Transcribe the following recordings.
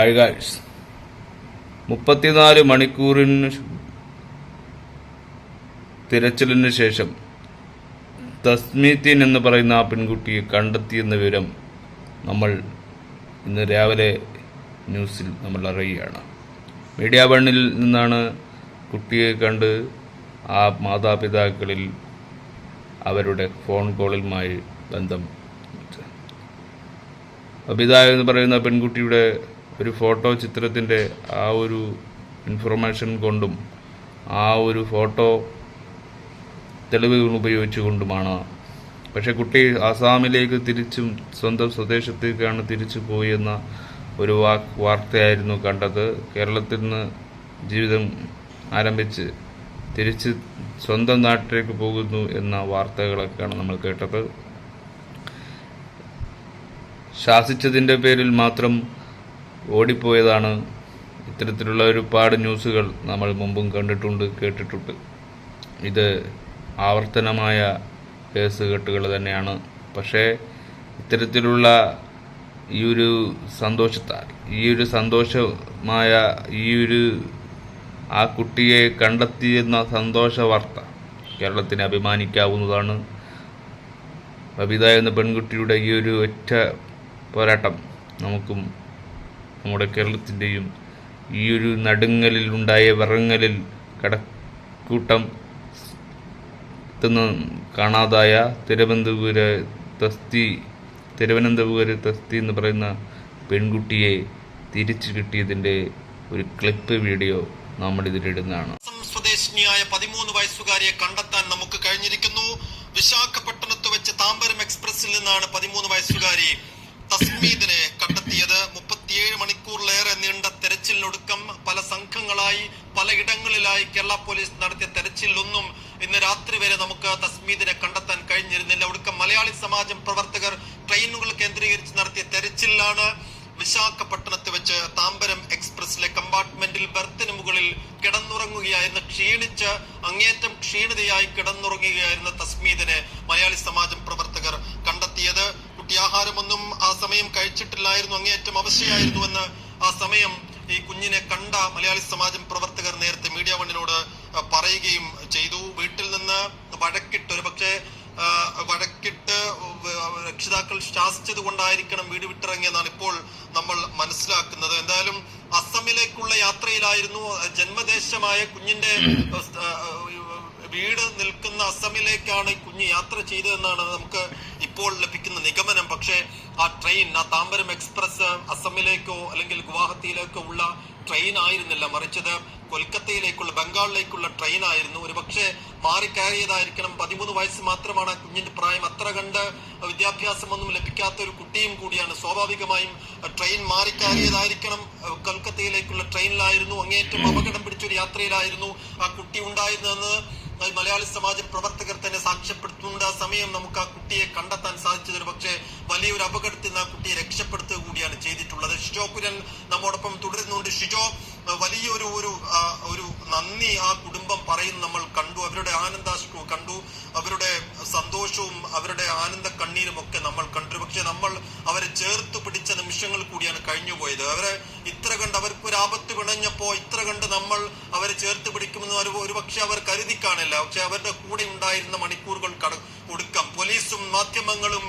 അഴുകാഴ്സ് മുപ്പത്തിനാല് മണിക്കൂറിന് തിരച്ചിലിന് ശേഷം തസ്മീത്തീൻ എന്ന് പറയുന്ന ആ പെൺകുട്ടിയെ കണ്ടെത്തിയെന്ന വിവരം നമ്മൾ ഇന്ന് രാവിലെ ന്യൂസിൽ നമ്മൾ അറിയുകയാണ്. മീഡിയ വണ്ണിൽ നിന്നാണ് കുട്ടിയെ കണ്ട് ആ മാതാപിതാക്കളിൽ അവരുടെ ഫോൺ കോളുമായി ബന്ധം. അബിത എന്ന് പറയുന്ന പെൺകുട്ടിയുടെ ഒരു ഫോട്ടോ ചിത്രത്തിന്റെ ആ ഒരു ഇൻഫർമേഷൻ കൊണ്ടും ആ ഒരു ഫോട്ടോ തെളിവുകൾ ഉപയോഗിച്ചുകൊണ്ടുമാണ്. പക്ഷേ കുട്ടി ആസാമിലേക്ക് തിരിച്ചും സ്വന്തം സ്വദേശത്തേക്കാണ് തിരിച്ചു പോയെന്ന ഒരു വാ വാർത്തയായിരുന്നു കണ്ടത്. കേരളത്തിൽ നിന്ന് ജീവിതം ആരംഭിച്ച് തിരിച്ച് സ്വന്തം നാട്ടിലേക്ക് പോകുന്നു എന്ന വാർത്തകളൊക്കെയാണ് നമ്മൾ കേട്ടത്. ശാസിച്ചതിന്റെ പേരിൽ മാത്രം ഓടിപ്പോയതാണ് ഇത്തരത്തിലുള്ള ഒരുപാട് ന്യൂസുകൾ നമ്മൾ മുമ്പും കണ്ടിട്ടുണ്ട് കേട്ടിട്ടുണ്ട്. ഇത് ആവർത്തനമായ കേസ് കേസുകെട്ടുകൾ തന്നെയാണ്. പക്ഷേ ഇത്തരത്തിലുള്ള ഈ ഒരു സന്തോഷത്താൽ ഈ ഒരു സന്തോഷമായ ഈ ഒരു ആ കുട്ടിയെ കണ്ടെത്തിയെന്ന സന്തോഷ വാർത്ത കേരളത്തിന് അഭിമാനിക്കാവുന്നതാണ്. ബബിത എന്ന പെൺകുട്ടിയുടെ ഈ ഒരു ഒറ്റ പോരാട്ടം നമുക്കും നമ്മുടെ കേരളത്തിന്റെയും ഈ ഒരു നടുങ്ങലിൽ ഉണ്ടായ വിറങ്ങലിൽ കടക്കൂട്ടം കാണാതായ തിരുവനന്തപുര തസ്തി തിരുവനന്തപുര തസ്തി എന്ന് പറയുന്ന പെൺകുട്ടിയെ തിരിച്ചു കിട്ടിയതിന്റെ ഒരു ക്ലിപ്പ് വീഡിയോ നമ്മൾ ഇതിലിടുന്നതാണ് സ്വദേശിനിയായ പതിമൂന്ന് വയസ്സുകാരിയെ കണ്ടെത്താൻ നമുക്ക് കഴിഞ്ഞിരിക്കുന്നു. വിശാഖപട്ടണത്ത് വെച്ച് താമ്പരം എക്സ്പ്രസിൽ നിന്നാണ് പതിമൂന്ന് വയസ്സുകാരി തസ്മീദിനെ കണ്ടെത്തിയത്. മുപ്പത്തിയേഴ് മണിക്കൂറിലേറെ നീണ്ട തെരച്ചിലിനൊടുക്കം പല സംഘങ്ങളായി പലയിടങ്ങളിലായി കേരള പോലീസ് നടത്തിയ തെരച്ചിലൊന്നും ഇന്ന് രാത്രി വരെ നമുക്ക് തസ്മീദിനെ കണ്ടെത്താൻ കഴിഞ്ഞിരുന്നില്ല. ഒടുക്കം മലയാളി സമാജം പ്രവർത്തകർ ട്രെയിനുകൾ കേന്ദ്രീകരിച്ച് നടത്തിയ തെരച്ചിലാണ് വിശാഖപട്ടണത്ത് വെച്ച് താമ്പരം എക്സ്പ്രസിലെ കമ്പാർട്ട്മെന്റിൽ ബർത്തിന് മുകളിൽ കിടന്നുറങ്ങുകയായിരുന്ന ക്ഷീണിച്ച് അങ്ങേറ്റം ക്ഷീണിതയായി കിടന്നുറങ്ങുകയായിരുന്ന തസ്മീദിനെ മലയാളി സമാജം പ്രവർത്തകർ കണ്ടെത്തിയത് കുട്ടി ആഹാരമൊന്നും ആ സമയം കഴിച്ചിട്ടില്ലായിരുന്നു അങ്ങേയറ്റം അവശയായിരുന്നുവെന്ന് ആ സമയം ഈ കുഞ്ഞിനെ കണ്ട മലയാളി സമാജം പ്രവർത്തകർ നേരത്തെ മീഡിയ വണ്ണിനോട് പറയുകയും ചെയ്തു. വീട്ടിൽ നിന്ന് വഴക്കിട്ട് ഒരു പക്ഷേ വഴക്കിട്ട് രക്ഷിതാക്കൾ ശാസിച്ചത് കൊണ്ടായിരിക്കണം വീട് വിട്ടിറങ്ങിയെന്നാണ് ഇപ്പോൾ നമ്മൾ മനസ്സിലാക്കുന്നത്. എന്തായാലും അസമിലേക്കുള്ള യാത്രയിലായിരുന്നു ജന്മദേശമായ കുഞ്ഞിന്റെ വീട് നിൽക്കുന്ന അസമിലേക്കാണ് കുഞ്ഞ് യാത്ര ചെയ്തതെന്നാണ് നമുക്ക് ഇപ്പോൾ നിഗമനം. പക്ഷേ ആ ട്രെയിൻ ആ താമ്പരം എക്സ്പ്രസ് അസമിലേക്കോ അല്ലെങ്കിൽ ഗുവാഹത്തിയിലേക്കോ ഉള്ള ട്രെയിൻ ആയിരുന്നില്ല. മറിച്ചത് കൊൽക്കത്തയിലേക്കുള്ള ബംഗാളിലേക്കുള്ള ട്രെയിൻ ആയിരുന്നു. ഒരു പക്ഷേ മാറിക്കയറിയതായിരിക്കണം. പതിമൂന്ന് വയസ്സ് മാത്രമാണ് കുഞ്ഞിന്റെ പ്രായം. അത്ര കണ്ട് വിദ്യാഭ്യാസമൊന്നും ലഭിക്കാത്ത ഒരു കുട്ടിയും കൂടിയാണ്. സ്വാഭാവികമായും ട്രെയിൻ മാറിക്കയറിയതായിരിക്കണം. കൊൽക്കത്തയിലേക്കുള്ള ട്രെയിനിലായിരുന്നു അങ്ങേറ്റം അപകടം പിടിച്ചൊരു യാത്രയിലായിരുന്നു ആ കുട്ടി ഉണ്ടായിരുന്നതെന്ന് മലയാളി സമാജ പ്രവർത്തകർ തന്നെ സാക്ഷ്യപ്പെടുത്തുന്നുണ്ട് ആ സമയം നമുക്ക് ആ കുട്ടിയെ കണ്ടെത്താൻ സാധിച്ചത് പക്ഷേ വലിയൊരു അപകടത്തിൽ നിന്ന് ആ കുട്ടിയെ രക്ഷപ്പെടുത്തുക കൂടിയാണ് ചെയ്തിട്ടുള്ളത്. ഷിജോ കുര്യൻ നമ്മോടൊപ്പം തുടരുന്നുണ്ട്. ഷിജോ വലിയൊരു ഒരു ഒരു നന്ദി ആ കുടുംബം പറയുന്നു നമ്മൾ കണ്ടു. അവരുടെ ആനന്ദാശ്രു കണ്ടു. അവരുടെ സന്തോഷവും അവരുടെ ആനന്ദ കണ്ണീരും ഒക്കെ നമ്മൾ കണ്ടു. പക്ഷെ നമ്മൾ അവരെ ചേർത്ത് പിടിച്ച നിമിഷങ്ങൾ കൂടിയാണ് കഴിഞ്ഞുപോയത്. അവരെ ഇത്ര കണ്ട് അവർക്ക് ഒരു ആപത്ത് പിണഞ്ഞപ്പോ ഇത്ര കണ്ട് നമ്മൾ അവരെ ചേർത്ത് പിടിക്കുമെന്ന് ഒരു ഒരുപക്ഷെ അവർ കരുതി കാണില്ല. പക്ഷെ അവരുടെ കൂടെ ഉണ്ടായിരുന്ന മണിക്കൂറുകൾ കട കൊടുക്കാം പോലീസും മാധ്യമങ്ങളും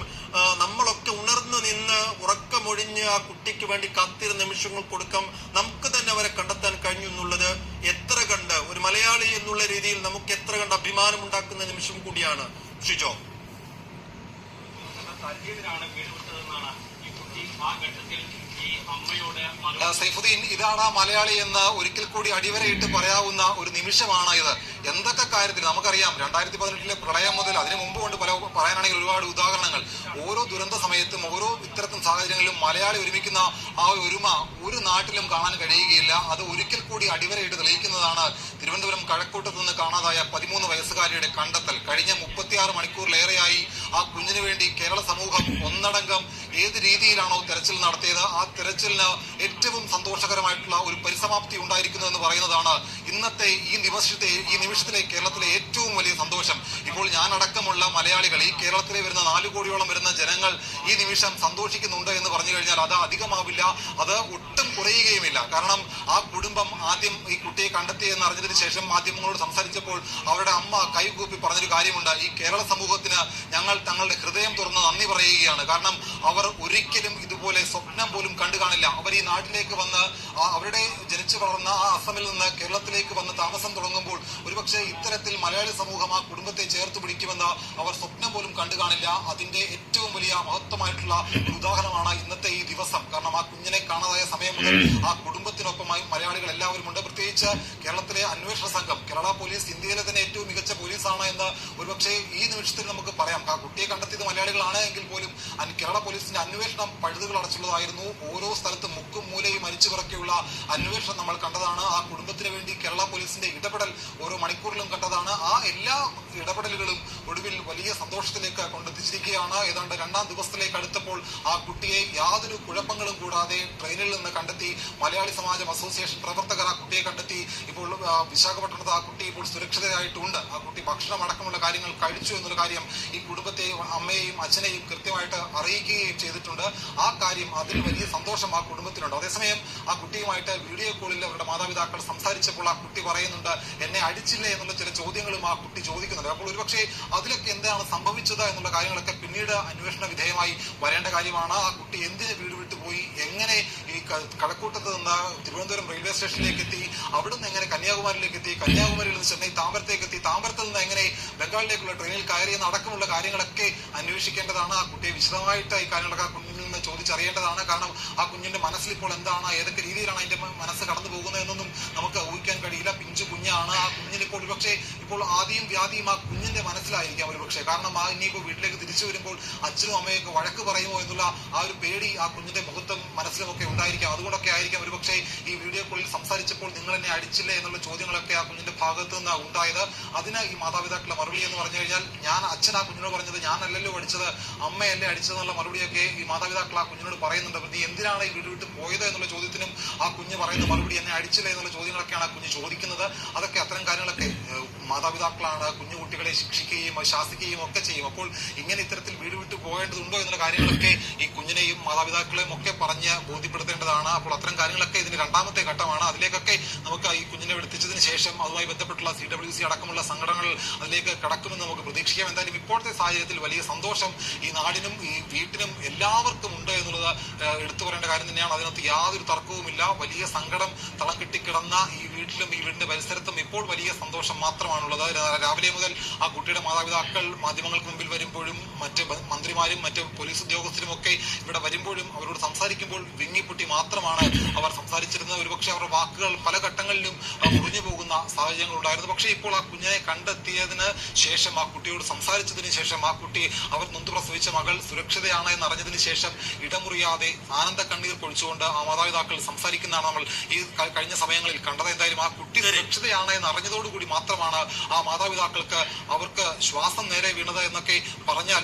നമ്മളൊക്കെ ഉണർന്നു നിന്ന് ഉറക്കമൊഴിഞ്ഞ് ആ കുട്ടിക്ക് വേണ്ടി കാത്തിരുന്ന നിമിഷങ്ങൾ കൊടുക്കാം നമുക്ക് തന്നെ അവരെ കണ്ടെത്താൻ കഴിഞ്ഞു എന്നുള്ളത് എത്ര കണ്ട് ഒരു മലയാളി എന്നുള്ള രീതിയിൽ നമുക്ക് എത്ര കണ്ട് അഭിമാനം ഉണ്ടാക്കുന്ന നിമിഷം കൂടിയാണ്. ഷിജോ. തല്ലിയതിനാണ് വീട് വിട്ടതെന്നാണ് ഈ കുട്ടി ആ ഘട്ടത്തിൽ സൈഫുദ്ദീൻ ഇതാണ് മലയാളി എന്ന് ഒരിക്കൽ കൂടി അടിവരയിട്ട് പറയാവുന്ന ഒരു നിമിഷമാണ് ഇത്. എന്തൊക്കെ കാര്യത്തിൽ നമുക്കറിയാം രണ്ടായിരത്തി പതിനെട്ടിലെ പ്രളയം മുതൽ അതിനു മുമ്പ് കൊണ്ട് പല പറയാനാണെങ്കിൽ ഒരുപാട് ഉദാഹരണങ്ങൾ. ഓരോ ദുരന്ത സമയത്തും ഓരോ ഇത്തരത്തിൽ സാഹചര്യങ്ങളിലും മലയാളി ഒരുമിക്കുന്ന ആ ഒരു ഒരുമ ഒരു നാട്ടിലും കാണാൻ കഴിയുകയില്ല. അത് ഒരിക്കൽ കൂടി അടിവരയിട്ട് തെളിയിക്കുന്നതാണ് തിരുവനന്തപുരം കഴക്കൂട്ടത്ത് നിന്ന് കാണാതായ പതിമൂന്ന് വയസ്സുകാരിയുടെ കണ്ടെത്തൽ. കഴിഞ്ഞ മുപ്പത്തിയാറ് മണിക്കൂറിലേറെയായി ആ കുഞ്ഞിനു വേണ്ടി കേരള സമൂഹം ഒന്നടങ്കം ഏത് രീതിയിലാണോ തെരച്ചിൽ നടത്തിയത്? ആ തെരച്ചിലിന് ഏറ്റവും സന്തോഷകരമായിട്ടുള്ള ഒരു പരിസമാപ്തി ഉണ്ടായിരിക്കുന്നു എന്ന് പറയുന്നതാണ് ഇന്നത്തെ ഈ നിമിഷത്തെ ഈ നിമിഷത്തിലെ കേരളത്തിലെ ഏറ്റവും വലിയ സന്തോഷം. ഇപ്പോൾ ഞാൻ അടക്കമുള്ള മലയാളികൾ ഈ കേരളത്തിലെ വരുന്ന നാലു കോടിയോളം വരുന്ന ജനങ്ങൾ ഈ നിമിഷം സന്തോഷിക്കുന്നുണ്ട് എന്ന് പറഞ്ഞു കഴിഞ്ഞാൽ അത് അധികമാവില്ല. അത് ഒട്ടും കുറയുകയുമില്ല. കാരണം ആ കുടുംബം ആദ്യം ഈ കുട്ടിയെ കണ്ടെത്തി എന്ന് അറിഞ്ഞതിന് ശേഷം മാധ്യമങ്ങളോട് സംസാരിച്ചപ്പോൾ അവരുടെ അമ്മ കൈകൂപ്പി കാര്യമുണ്ട്. ഈ കേരള സമൂഹത്തിന് ഞങ്ങൾ തങ്ങളുടെ ഹൃദയം തുറന്ന് നന്ദി പറയുകയാണ്. കാരണം അവർ ഒരിക്കലും ഇതുപോലെ സ്വപ്നം പോലും കണ്ടു കാണില്ല. അവർ ഈ നാട്ടിലേക്ക് വന്ന് അവരുടെ ജനിച്ചു വളർന്ന ആ അസമിൽ നിന്ന് കേരളത്തിലേക്ക് വന്ന് താമസം തുടങ്ങുമ്പോൾ ഒരുപക്ഷെ ഇത്തരത്തിൽ മലയാളി സമൂഹം ആ കുടുംബത്തെ ചേർത്ത് പിടിക്കുമെന്ന് അവർ സ്വപ്നം പോലും കണ്ടു കാണില്ല. അതിന്റെ ഏറ്റവും വലിയ മഹത്വമായിട്ടുള്ള ഉദാഹരണമാണ് ഇന്നത്തെ ഈ ദിവസം. കാരണം ആ കുഞ്ഞിനെ കാണാതായ സമയം മുതൽ ആ കുടുംബത്തിനൊപ്പമായി മലയാളികൾ എല്ലാവരും ഉണ്ട്. പ്രത്യേകിച്ച് കേരളത്തിലെ അന്വേഷണ സംഘം. കേരള പോലീസ് ഇന്ത്യയിലെ തന്നെ ഏറ്റവും മികച്ച പോലീസാണ് എന്ന് ഒരുപക്ഷെ ഈ നിമിഷത്തിൽ നമുക്ക് പറയാം. ആ കുട്ടിയെ കണ്ടെത്തിയത് മലയാളികളാണ് എങ്കിൽ പോലും കേരള പോലീസിന്റെ അന്വേഷണം പഴുതുകൾ അടച്ചുള്ളതായിരുന്നു. ഓരോ സ്ഥലത്തും മുക്കും മൂലയും അരിച്ചു പിറക്കിയുള്ള അന്വേഷണം നമ്മൾ കണ്ടതാണ്. ആ കുടുംബത്തിന് വേണ്ടി കേരള പോലീസിന്റെ ഇടപെടൽ ഓരോ മണിക്കൂറിലും കണ്ടതാണ്. ആ എല്ലാ ഇടപെടലുകളും ഒടുവിൽ വലിയ സന്തോഷത്തിലേക്ക് കൊണ്ടെത്തിച്ചിരിക്കുകയാണ്. ഏതാണ്ട് രണ്ടാം ദിവസത്തിലേക്ക് അടുത്തപ്പോൾ ആ കുട്ടിയെ യാതൊരു കുഴപ്പങ്ങളും കൂടാതെ ട്രെയിനിൽ നിന്ന് കണ്ടെത്തി മലയാളി സമാജം അസോസിയേഷൻ പ്രവർത്തകർ ആ കുട്ടിയെ കണ്ടെത്തി. ഇപ്പോൾ വിശാഖപട്ടണത്ത് ആ കുട്ടി ഇപ്പോൾ സുരക്ഷിതരായിട്ടുണ്ട് ആ കുട്ടി ഭക്ഷണം അടക്കമുള്ള കാര്യങ്ങൾ കഴിച്ചു എന്നൊരു കാര്യം ഈ കുടുംബത്തെയും അമ്മയെയും അച്ഛനെയും കൃത്യമായിട്ട് അറിയിക്കുകയും ചെയ്തിട്ടുണ്ട്. ആ കാര്യം അതിൽ വലിയ സന്തോഷം ആ കുടുംബത്തിനുണ്ട്. അതേസമയം ആ കുട്ടിയുമായിട്ട് വീഡിയോ കോളിൽ അവരുടെ മാതാപിതാക്കൾ സംസാരിച്ചപ്പോൾ ആ കുട്ടി പറയുന്നുണ്ട് എന്നെ അടിച്ചില്ലേ? എന്നുള്ള ചില ചോദ്യങ്ങളും ആ കുട്ടി ചോദിക്കുന്നുണ്ട്. അപ്പോൾ ഒരുപക്ഷെ അതിലൊക്കെ എന്താണ് സംഭവിച്ചത് എന്നുള്ള കാര്യങ്ങളൊക്കെ പിന്നീട് അന്വേഷണ വിധേയമായി വരേണ്ട കാര്യമാണ്. ആ കുട്ടി എന്തിന് വീട് പോയി എങ്ങനെ ഈ കടക്കൂട്ടത്ത് നിന്ന് തിരുവനന്തപുരം റെയിൽവേ സ്റ്റേഷനിലേക്ക് എത്തി അവിടെ നിന്ന് എങ്ങനെ കന്യാകുമാരിയിലേക്ക് എത്തി കന്യാകുമാരിയിൽ നിന്ന് ചെന്നൈ താമരത്തേക്ക് എത്തി താമ്പരത്തിൽ നിന്ന് എങ്ങനെ ബംഗാളിലേക്കുള്ള ട്രെയിനിൽ കയറിയെന്ന് അടക്കമുള്ള കാര്യങ്ങളൊക്കെ അന്വേഷിക്കേണ്ടതാണ്. ആ കുട്ടിയെ വിശദമായിട്ട് ഈ കാര്യങ്ങളൊക്കെ ആ കുഞ്ഞിൽ നിന്ന് ചോദിച്ചറിയേണ്ടതാണ്. കാരണം ആ കുഞ്ഞിന്റെ മനസ്സിൽ ഇപ്പോൾ എന്താണ് ഏതൊക്കെ രീതിയിലാണ് അതിന്റെ മനസ്സ് കടന്നു പോകുന്നത് എന്നൊന്നും നമുക്ക് ഊഹിക്കാൻ കഴിയില്ല. പിഞ്ചു കുഞ്ഞാണ് ആ കുഞ്ഞിന് ഇപ്പോൾ ഒരുപക്ഷെ ഇപ്പോൾ ആദ്യം വ്യാധിയും ആ കുഞ്ഞിന്റെ മനസ്സിലായിരിക്കാം. ഒരുപക്ഷെ കാരണം ആ ഇനിയിപ്പോൾ വീട്ടിലേക്ക് തിരിച്ചു വരുമ്പോൾ അച്ഛനും അമ്മയൊക്കെ വഴക്ക് പറയുമോ എന്നുള്ള ആ ഒരു പേടി ആ കുഞ്ഞിന്റെ മുഖത്തും മനസ്സിലുമൊക്കെ ഉണ്ടായിരിക്കാം. അതുകൊണ്ടൊക്കെ ആയിരിക്കാം ഒരുപക്ഷെ ഈ വീഡിയോ കോളിൽ സംസാരിച്ചപ്പോൾ നിങ്ങൾ എന്നെ അടിച്ചില്ലേ എന്നുള്ള ചോദ്യങ്ങളൊക്കെ ആ കുഞ്ഞിന്റെ ഭാഗത്ത് നിന്ന് ഉണ്ടായത്. അതിന് ഈ മാതാപിതാക്കളുടെ മറുപടി എന്ന് പറഞ്ഞു കഴിഞ്ഞാൽ ഞാൻ അച്ഛൻ ആ കുഞ്ഞിനോട് പറഞ്ഞത് ഞാനല്ലല്ലോ അടിച്ചത് അമ്മയല്ലേ അടിച്ചതെന്നുള്ള മറുപടിയൊക്കെ ഈ മാതാപിതാക്കൾ ആ കുഞ്ഞിനോട് പറയുന്നുണ്ട്. നീ എന്തിനാണ് ഈ വീട് വിട്ട് പോയത് എന്നുള്ള ചോദ്യത്തിനും ആ കുഞ്ഞ് പറയുന്ന മറുപടി എന്നെ അടിച്ചില്ലേ എന്നുള്ള ചോദ്യങ്ങളൊക്കെയാണ് ആ കുഞ്ഞ് ചോദിക്കുന്നത്. അതൊക്കെ അത്തരം കാര്യങ്ങളൊക്കെ മാതാപിതാക്കളാണ് കുഞ്ഞു കുട്ടികളെ ശിക്ഷിക്കുകയും ശാസിക്കുകയും ഒക്കെ ചെയ്യും. അപ്പോൾ ഇങ്ങനെ ഇത്തരത്തിൽ വീട് വിട്ടു പോകേണ്ടതുണ്ടോ എന്നുള്ള കാര്യങ്ങളൊക്കെ ഈ കുഞ്ഞിനെയും മാതാപിതാക്കളെയും ഒക്കെ പറഞ്ഞ് ബോധ്യപ്പെടുത്തേണ്ടതാണ്. അപ്പോൾ അത്തരം കാര്യങ്ങളൊക്കെ ഇതിന്റെ രണ്ടാമത്തെ ഘട്ടമാണ്. അതിലേക്കൊക്കെ നമുക്ക് ഈ കുഞ്ഞിനെ എടുത്തിച്ചതിന് ശേഷം അതുമായി ബന്ധപ്പെട്ടുള്ള സി ഡബ്ല്യു സി അടക്കമുള്ള സംഘടനകൾ അതിലേക്ക് കടക്കുമെന്ന് നമുക്ക് പ്രതീക്ഷിക്കാം. എന്തായാലും ഇപ്പോഴത്തെ സാഹചര്യത്തിൽ വലിയ സന്തോഷം ഈ നാടിനും ഈ വീട്ടിനും എല്ലാവർക്കും ഉണ്ട് എന്നുള്ളത് എടുത്തു പറയേണ്ട കാര്യം തന്നെയാണ്. അതിനകത്ത് യാതൊരു തർക്കവുമില്ല. വലിയ സങ്കടം തളം കിട്ടിക്കിടന്ന ഈ വീട്ടിലും ഈ വീടിന്റെ പരിസരത്തും ഇപ്പോൾ വലിയ സന്തോഷം മാത്രമാണുള്ളത്. രാ- രാവിലെ മുതൽ ആ കുട്ടിയുടെ മാതാപിതാക്കൾ മാധ്യമങ്ങൾക്ക് മുമ്പിൽ വരുമ്പോഴും മറ്റ് മന്ത്രിമാരും മറ്റ് പോലീസ് ഉദ്യോഗസ്ഥരും ഒക്കെ ഇവിടെ വരുമ്പോഴും അവരോട് സംസാരിക്കുമ്പോൾ വിങ്ങിപ്പൊട്ടി മാത്രമാണ് അവർ സംസാരിച്ചിരുന്നത്. ഒരുപക്ഷെ അവരുടെ വാക്കുകൾ പല ഘട്ടങ്ങളിലും മുറിഞ്ഞു പോകുന്ന സാഹചര്യങ്ങൾ ഉണ്ടായിരുന്നു. പക്ഷേ ഇപ്പോൾ ആ കുഞ്ഞിനെ കണ്ടെത്തിയതിന് ശേഷം ആ കുട്ടിയോട് സംസാരിച്ചതിന് ശേഷം ആ കുട്ടി അവർ നൊന്ത് പ്രസവിച്ച മകൾ സുരക്ഷിതയാണ് എന്ന് അറിഞ്ഞതിന് ശേഷം ഇടമുറിയാതെ ആനന്ദ കണ്ണീർ പൊഴിച്ചുകൊണ്ട് ആ മാതാപിതാക്കൾ സംസാരിക്കുന്നതാണ് നമ്മൾ ഈ കഴിഞ്ഞ സമയങ്ങളിൽ കണ്ടത്. എന്തായാലും ആ കുട്ടി സുരക്ഷിതയാണ് എന്ന് അറിഞ്ഞതോടുകൂടി മാത്രമാണ് ആ മാതാപിതാക്കൾക്ക് അവർക്ക് ശ്വാസം നേരെ വീണത് എന്നൊക്കെ പറഞ്ഞാൽ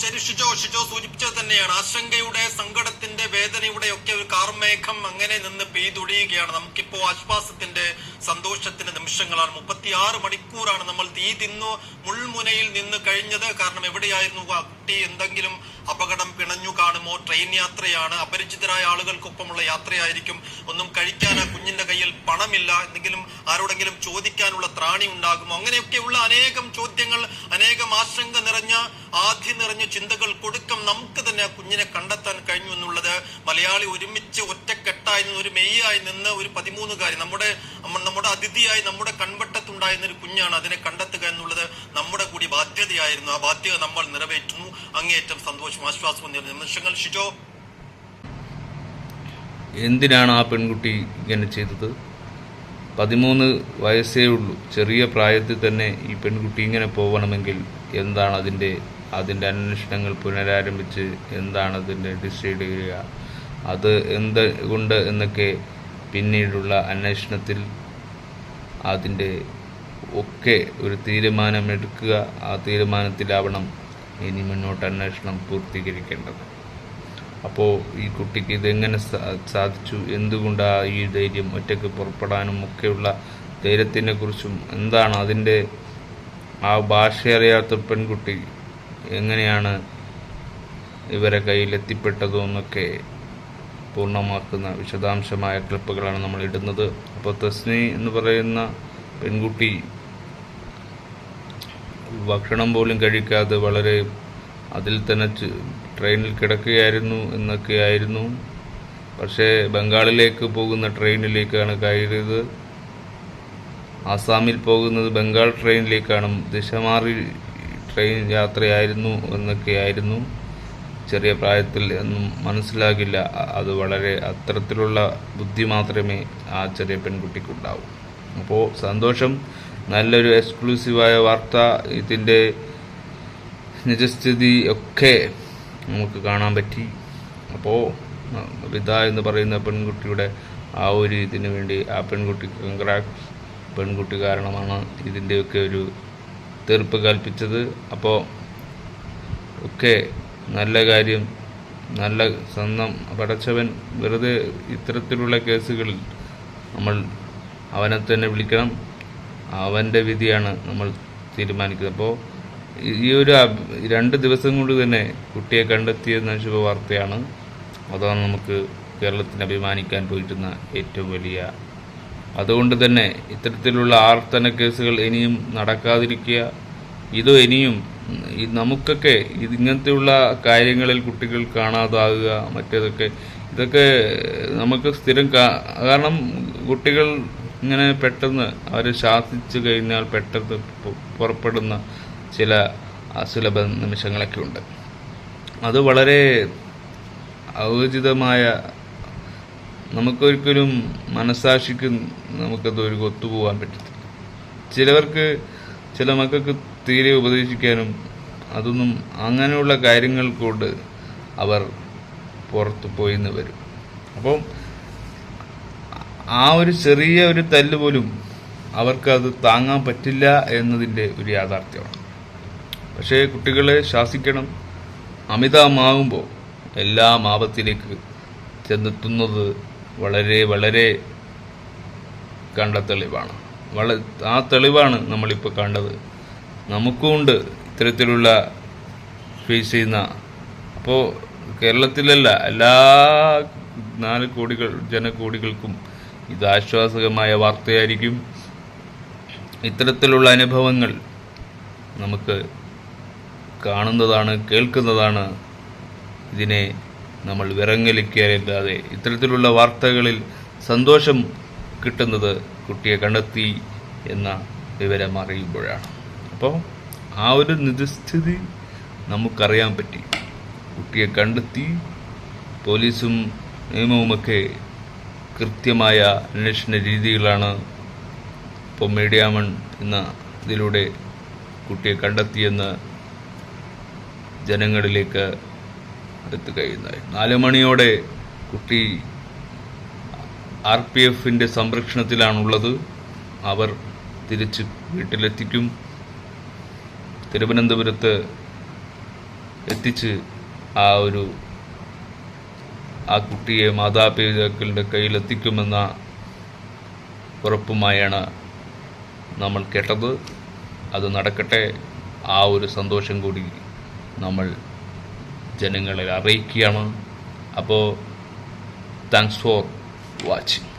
ശരി ഷിജോ ഷിജോ സൂചിപ്പിച്ചത് തന്നെയാണ്. ആശങ്കയുടെ സങ്കടത്തിന്റെ വേദനയുടെ ഒക്കെ ഒരു കാർമേഘം അങ്ങനെ നിന്ന് പെയ്തൊടിയുകയാണ്. നമുക്കിപ്പോ ആശ്വാസത്തിന്റെ സന്തോഷത്തിന്റെ നിമിഷങ്ങളാണ്. മുപ്പത്തിയാറ് മണിക്കൂറാണ് നമ്മൾ തീ തിന്നു മുൾമുനയിൽ നിന്ന് കഴിഞ്ഞത്. കാരണം എവിടെയായിരുന്നു ആ കുട്ടി? എന്തെങ്കിലും അപകടം പിണഞ്ഞു കാണുമോ? ട്രെയിൻ യാത്രയാണ്. അപരിചിതരായ ആളുകൾക്കൊപ്പമുള്ള യാത്രയായിരിക്കും. ഒന്നും കഴിക്കാൻ ആ കുഞ്ഞിന്റെ കയ്യിൽ പണമില്ല. എന്തെങ്കിലും ആരോടെങ്കിലും ചോദിക്കാനുള്ള ത്രാണി ഉണ്ടാകുമോ? അങ്ങനെയൊക്കെയുള്ള അനേകം ചോദ്യങ്ങൾ അനേകം ആശങ്ക നിറഞ്ഞ ആദ്യം നിറഞ്ഞ ചിന്തകൾ കൊടുക്കും നമുക്ക് തന്നെ ആ കുഞ്ഞിനെ കണ്ടെത്താൻ കഴിഞ്ഞു എന്നുള്ളത് മലയാളി ഒരുമിച്ച് ഒറ്റക്കെട്ടായി നിന്ന് ഒരു മെയ്യായി നിന്ന് ഒരു പതിമൂന്നുകാരി നമ്മുടെ നമ്മുടെ അതിഥിയായി നമ്മുടെ കൺവട്ടത്തുണ്ടായിരുന്ന ഒരു കുഞ്ഞാണ് അതിനെ കണ്ടെത്തുക എന്നുള്ളത് നമ്മുടെ കൂടി ബാധ്യതയായിരുന്നു. ആ ബാധ്യത നമ്മൾ നിറവേറ്റുന്നു. അങ്ങേയറ്റം സന്തോഷം ആശ്വാസവും നേരുന്നു. നിമിഷങ്ങൾ ഷിജോ. എന്തിനാണ് ആ പെൺകുട്ടി ഇങ്ങനെ ചെയ്തത്? പതിമൂന്ന് വയസ്സേ ഉള്ളൂ. ചെറിയ പ്രായത്തിൽ തന്നെ ഈ പെൺകുട്ടി ഇങ്ങനെ പോകണമെങ്കിൽ എന്താണ് അതിന്റെ അതിന്റെ അന്വേഷണങ്ങൾ പുനരാരംഭിച്ച് എന്താണ് അതിന്റെ ഡിസൈഡ് ചെയ്യുക. അത് എന്ത് കൊണ്ട് എന്നൊക്കെ പിന്നീടുള്ള അന്വേഷണത്തിൽ അതിന്റെ ഒക്കെ ഒരു തീരുമാനമെടുക്കുക. ആ തീരുമാനത്തിലാവണം ഇനി മുന്നോട്ട് അന്വേഷണം പൂർത്തീകരിക്കേണ്ടത്. അപ്പോൾ ഈ കുട്ടിക്ക് ഇതെങ്ങനെ സാധിച്ചു? എന്തുകൊണ്ടാണ് ഈ ധൈര്യം ഒറ്റയ്ക്ക് പുറപ്പെടാനും ഒക്കെയുള്ള ധൈര്യത്തിനെ കുറിച്ചും എന്താണ് അതിന്റെ ആ ഭാഷ അറിയാത്ത പെൺകുട്ടി എങ്ങനെയാണ് ഇവരെ എന്നൊക്കെ പൂർണമാക്കുന്ന വിശദാംശമായ ക്ലിപ്പുകളാണ് നമ്മൾ ഇടുന്നത്. അപ്പോൾ തസ്നി എന്ന് പറയുന്ന പെൺകുട്ടി ഭക്ഷണം പോലും കഴിക്കാതെ വളരെ അതിൽ തന്നെ ട്രെയിനിൽ കിടക്കുകയായിരുന്നു എന്നൊക്കെയായിരുന്നു പക്ഷേ ബംഗാളിലേക്ക് പോകുന്ന ട്രെയിനിലേക്കാണ് കയറിയത്. ആസാമിൽ പോകുന്നത് ബംഗാൾ ട്രെയിനിലേക്കാണ്. ദിശ മാറി ട്രെയിൻ യാത്രയായിരുന്നു എന്നൊക്കെയായിരുന്നു ചെറിയ പ്രായത്തിൽ എന്നും മനസ്സിലാകില്ല. അത് വളരെ അത്തരത്തിലുള്ള ബുദ്ധി മാത്രമേ ആ ചെറിയ പെൺകുട്ടിക്കുണ്ടാവൂ. അപ്പോൾ സന്തോഷം. നല്ലൊരു എക്സ്ക്ലൂസീവായ വാർത്ത. ഇതിന്റെ നിജസ്ഥിതി ഒക്കെ നമുക്ക് കാണാൻ പറ്റി. അപ്പോൾ വിത എന്ന് പറയുന്ന പെൺകുട്ടിയുടെ ആ ഒരു ഇതിനു വേണ്ടി ആ പെൺകുട്ടിക്ക് കൺഗ്രാക്സ് പെൺകുട്ടി കാരണമാണ് ഇതിന്റെയൊക്കെ ഒരു തീർപ്പ് കൽപ്പിച്ചത്. അപ്പോൾ ഒക്കെ നല്ല കാര്യം നല്ല സ്വന്തം പടച്ചവൻ വെറുതെ ഇത്തരത്തിലുള്ള കേസുകളിൽ നമ്മൾ അവനെ തന്നെ വിളിക്കണം. അവന്റെ വിധിയാണ് നമ്മൾ തീരുമാനിക്കുന്നത്. അപ്പോൾ ഈ ഒരു രണ്ട് ദിവസം കൊണ്ട് തന്നെ കുട്ടിയെ കണ്ടെത്തിയെന്ന ശുഭവാർത്തയാണ്. അതാണ് നമുക്ക് കേരളത്തിന് അഭിമാനിക്കാൻ പോയിട്ടുന്ന ഏറ്റവും വലിയ അതുകൊണ്ട് തന്നെ ഇത്തരത്തിലുള്ള ആവർത്തന കേസുകൾ ഇനിയും നടക്കാതിരിക്കുക. ഇതോ ഇനിയും നമുക്കൊക്കെ ഇങ്ങനത്തെയുള്ള കാര്യങ്ങളിൽ കുട്ടികൾ കാണാതാകുക മറ്റേതൊക്കെ. ഇതൊക്കെ നമുക്ക് സ്ഥിരം കാരണം കുട്ടികൾ ഇങ്ങനെ പെട്ടെന്ന് അവർ ശാസിച്ചു കഴിഞ്ഞാൽ പെട്ടെന്ന് പുറപ്പെടുന്ന ചില അസുലഭ നിമിഷങ്ങളൊക്കെ ഉണ്ട്. അത് വളരെ ഔചിതമായ നമുക്കൊരിക്കലും മനസാക്ഷിക്ക് നമുക്കത് ഒരു ഒത്തുപോകാൻ പറ്റത്തില്ല. ചിലവർക്ക് ചില മക്കൾക്ക് തീരെ ഉപദേശിക്കാനും അതൊന്നും അങ്ങനെയുള്ള കാര്യങ്ങൾ കൊണ്ട് അവർ പുറത്തു പോയിന്ന് വരും. അപ്പം ആ ഒരു ചെറിയ ഒരു തല്ല് പോലും അവർക്കത് താങ്ങാൻ പറ്റില്ല എന്നതിന്റെ ഒരു യാഥാർത്ഥ്യമാണ്. പക്ഷേ കുട്ടികളെ ശാസിക്കണം. അമിതമാകുമ്പോൾ എല്ലാ ആപത്തിലേക്ക് ചെന്നെത്തുന്നത് വളരെ വളരെ കണ്ട തെളിവാണ്. വള ആ തെളിവാണ് നമ്മളിപ്പോൾ കണ്ടത്. നമുക്കുമുണ്ട് ഇത്തരത്തിലുള്ള ഫേസ് ചെയ്യുന്ന. അപ്പോൾ കേരളത്തിലല്ല എല്ലാ നാല് കോടികൾ ജനകോടികൾക്കും ഇത് ആശ്വാസകമായ വാർത്തയായിരിക്കും. ഇത്തരത്തിലുള്ള അനുഭവങ്ങൾ നമുക്ക് കാണുന്നതാണ് കേൾക്കുന്നതാണ് ഇതിനെ നമ്മൾ വിറങ്ങലിക്കരുതാതെ ഇത്തരത്തിലുള്ള വാർത്തകളിൽ സന്തോഷം കിട്ടുന്നത് കുട്ടിയെ കണ്ടെത്തി എന്ന വിവരം അറിയുമ്പോഴാണ്. അപ്പോൾ ആ ഒരു നിധിസ്ഥിതി നമുക്കറിയാൻ പറ്റി. കുട്ടിയെ കണ്ടെത്തി പോലീസും നിയമവുമൊക്കെ കൃത്യമായ അന്വേഷണ രീതികളാണ് ഇപ്പോൾ മീഡിയാമൺ എന്ന ഇതിലൂടെ കുട്ടിയെ കണ്ടെത്തിയെന്ന് ജനങ്ങളിലേക്ക് എത്തുകയുണ്ടായി നാല് മണിയോടെ കുട്ടി ആർ പി എഫിന്റെ സംരക്ഷണത്തിലാണുള്ളത്. അവർ തിരിച്ച് വീട്ടിലെത്തിക്കും. തിരുവനന്തപുരത്ത് എത്തിച്ച് ആ ഒരു ആ കുട്ടിയെ മാതാപിതാക്കളുടെ കയ്യിലെത്തിക്കുമെന്ന ഉറപ്പുമായാണ് നമ്മൾ കേട്ടത്. അത് നടക്കട്ടെ. ആ ഒരു സന്തോഷം കൂടി നമ്മൾ ജനങ്ങളെ അറിയിക്കുകയാണ്. അപ്പോൾ താങ്ക്സ് ഫോർ വാച്ചിങ്